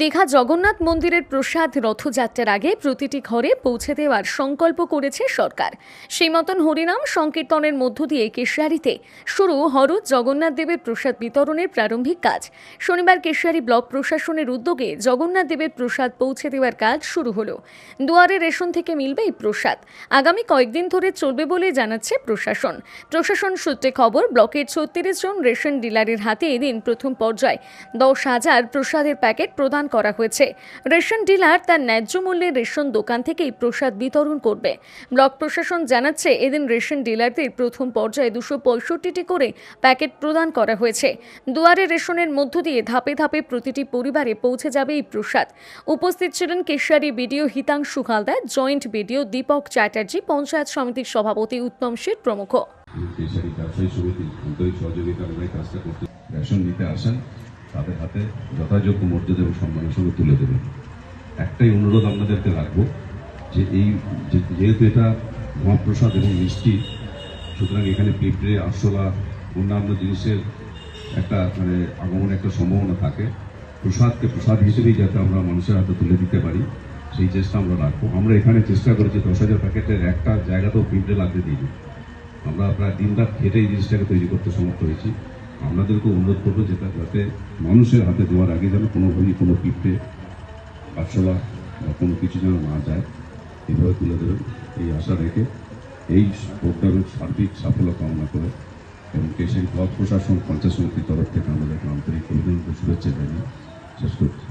দীঘা জগন্নাথ মন্দিরের প্রসাদ রথযাত্রার আগে প্রতিটি ঘরে পৌঁছে দেওয়ার সংকল্প করেছে সরকার। সেই মতন হরিনাম সংকীর্তনের মধ্য দিয়ে কেশিয়ারিতে শুরু হরদ জগন্নাথ দেবের প্রসাদ বিতরণের প্রারম্ভিক কাজ। শনিবার কেশিয়ারি ব্লক প্রশাসনের উদ্যোগে জগন্নাথ দেবের প্রসাদ পৌঁছে দেওয়ার কাজ শুরু হলো। দুয়ারে রেশন থেকে মিলবে এই প্রসাদ। আগামী কয়েকদিন ধরে চলবে বলে জানাচ্ছে প্রশাসন। প্রশাসন সূত্রে খবর, ব্লকের ছত্রিশ জন রেশন ডিলারের হাতে এদিন প্রথম পর্যায়ে দশ হাজার প্রসাদের প্যাকেট প্রদান করা হয়েছে। রেশন ডিলার তার ন্যায্য মূল্যে রেশন দোকান থেকেই প্রসাদ বিতরণ করবে। ব্লক প্রশাসন জানাচ্ছে, এদিন রেশন ডিলারদের প্রথম পর্যায়ে দুশো পঁয়ষট্টিটি করে প্যাকেট প্রদান করা হয়েছে। দুয়ারে রেশনের মধ্য দিয়ে ধাপে ধাপে প্রতিটি পরিবারে পৌঁছে যাবে এই প্রসাদ। উপস্থিত ছিলেন Keshiary BDO Hitanshu Haldar, joint BDO Dipak Chatterjee, panchayat সমিতির সভাপতি উত্তম শীত প্রমুখ। রেশন নিতে আসেন। তাদের হাতে যথাযোগ্য মর্যাদা এবং সম্মানের সঙ্গে তুলে দেবেন একটাই অনুরোধ আপনাদেরকে রাখব যে এই যেহেতু এটা মহাপ্রসাদ এবং মিষ্টি, সুতরাং এখানে পিঁপড়ে, আরশোলা, অন্যান্য জিনিসের একটা মানে আগমনের একটা সম্ভাবনা থাকে। প্রসাদকে প্রসাদ হিসেবেই যাতে আমরা মানুষের হাতে তুলে দিতে পারি, সেই চেষ্টা আমরা রাখব। আমরা এখানে চেষ্টা করেছি দশ হাজার প্যাকেটের একটা জায়গাতেও পিঁপড়ে লাগতে দিইনি। আমরা প্রায় দিন রাত খেটে এই জিনিসটাকে তৈরি করতে সমর্থ হয়েছি। আপনাদেরকে অনুরোধ করব যেটা যাতে মানুষের হাতে দেওয়ার আগে যেন কোনোভাবেই কোনো পিঁপড়ে পাঠশালা বা কোনো কিছু যেন না যায়। এভাবে তুলে দেবেন এই আশা রেখে এই প্রোগ্রামের সার্বিক সাফল্য কামনা করে এবং কেশিয়ারি ব্লক প্রশাসন পঞ্চায়েত সমিতির তরফ থেকে আমাদের আন্তরিক অভিনন্দন, শুভেচ্ছা জানিয়ে শেষ করছি।